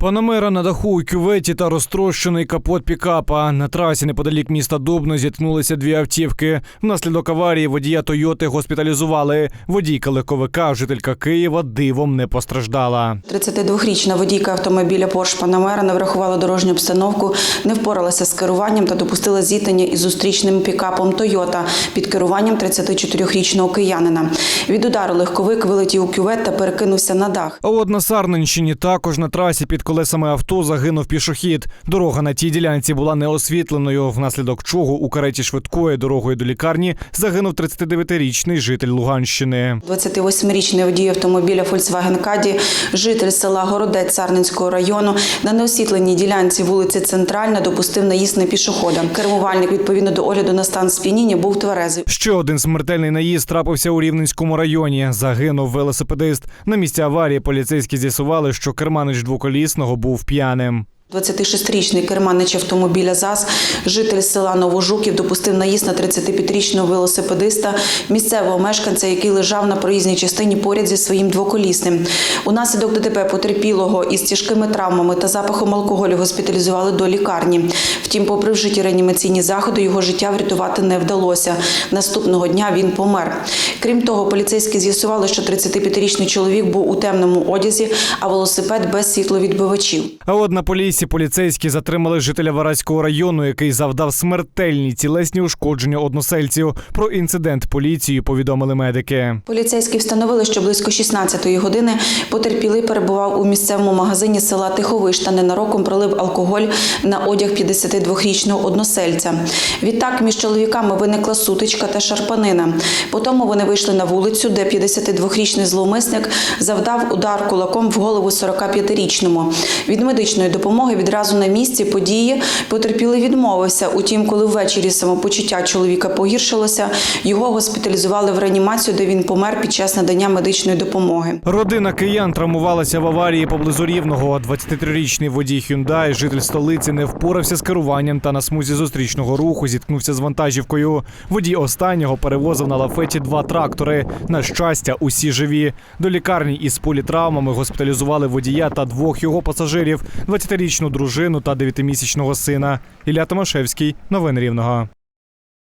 Панамера на даху у кюветі та розтрощений капот пікапа. На трасі неподалік міста Дубно зіткнулися дві автівки. Внаслідок аварії водія Тойоти госпіталізували. Водійка легковика, жителька Києва, дивом не постраждала. 32-річна водійка автомобіля Porsche Panamera не врахувала дорожню обстановку, не впоралася з керуванням та допустила зіткнення із зустрічним пікапом Toyota під керуванням 34-річного киянина. Від удару легковик вилетів у кювет та перекинувся на дах. А от на Сарненщині також на трасі під колесами авто загинув пішохід. Дорога на тій ділянці була неосвітленою, внаслідок чого у кареті швидкої дорогою до лікарні загинув 39-річний житель Луганщини. 28-річний водій автомобіля Volkswagen Caddy, житель села Городець Сарненського району, на неосвітленій ділянці вулиці Центральна допустив наїзд на пішохода. Кермувальник, відповідно до огляду на стан сп'яніння, був тверезий. Ще один смертельний наїзд трапився у Рівненському районі. Загинув велосипедист. На місці аварії поліцейські з'ясували, що керманич двоколісного був п'яним. 26-річний керманич автомобіля ЗАЗ, житель села Новожуків, допустив наїзд на 35-річного велосипедиста, місцевого мешканця, який лежав на проїзній частині поряд зі своїм двоколісним. Унаслідок ДТП потерпілого із тяжкими травмами та запахом алкоголю госпіталізували до лікарні. Втім, попри вжиті реанімаційні заходи, його життя врятувати не вдалося. Наступного дня він помер. Крім того, поліцейські з'ясували, що 35-річний чоловік був у темному одязі, а велосипед без світловідбивачів. А от на полісі поліцейські затримали жителя Вараського району, який завдав смертельні тілесні ушкодження односельців. Про інцидент поліції повідомили медики. Поліцейські встановили, що близько 16-ї години потерпілий перебував у місцевому магазині села Тиховиш та ненароком пролив алкоголь на одяг 52-річного односельця. Відтак між чоловіками виникла сутичка та шарпанина. Потім вони вийшли на вулицю, де 52-річний зловмисник завдав удар кулаком в голову 45-річному. Від медичної допомоги відразу на місці події потерпілий відмовився. Утім, коли ввечері самопочуття чоловіка погіршилося, його госпіталізували в реанімацію, де він помер під час надання медичної допомоги. Родина киян травмувалася в аварії поблизу рівного. 23-річний водій Hyundai, житель столиці, не впорався з керуванням та на смузі зустрічного руху зіткнувся з вантажівкою. Водій останнього перевозив на лафеті два трактори. На щастя, усі живі. До лікарні із політравмами госпіталізували водія та двох його пасажирів: 20-річну дружину та 9-місячного сина. Ілля Томашевський. Новини Рівного.